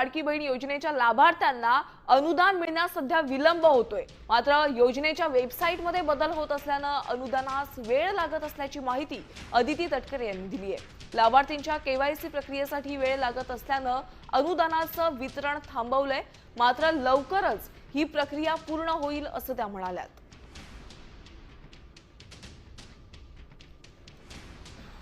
लाडकी बहीण योजनेच्या लाभार्थ्यांना अनुदान मिळण्यास सध्या विलंब होतोय. मात्र योजनेच्या वेबसाईटमध्ये बदल होत असल्यानं अनुदानास वेळ लागत असल्याची माहिती अदिती तटकरे यांनी दिली आहे. लाभार्थींच्या केवायसी प्रक्रियेसाठी वेळ लागत असल्यानं अनुदानाचं वितरण थांबवलंय. मात्र लवकरच ही प्रक्रिया पूर्ण होईल असं त्या म्हणाल्यात.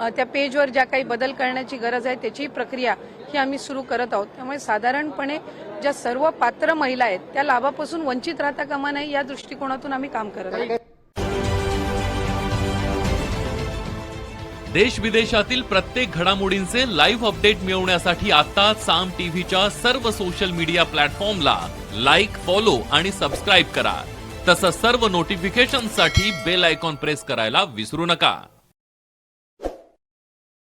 त्या पेजवर ज्या काही बदल करण्याची गरज आहे त्याची प्रक्रिया ही आम्ही सुरू करत आहोत. त्यामुळे साधारणपणे ज्या सर्व पात्र महिला आहेत त्या लाभापासून वंचित राहता कामा नये या दृष्टिकोनातून आम्ही काम करत आहोत. देश विदेशातील प्रत्येक घडामोडींचे लाईव्ह अपडेट मिळवण्यासाठी आता साम टीव्हीच्या सर्व सोशल मीडिया प्लॅटफॉर्मला लाईक फॉलो आणि सबस्क्राईब करा. तसंच सर्व नोटिफिकेशनसाठी बेल आयकॉन प्रेस करायला विसरू नका.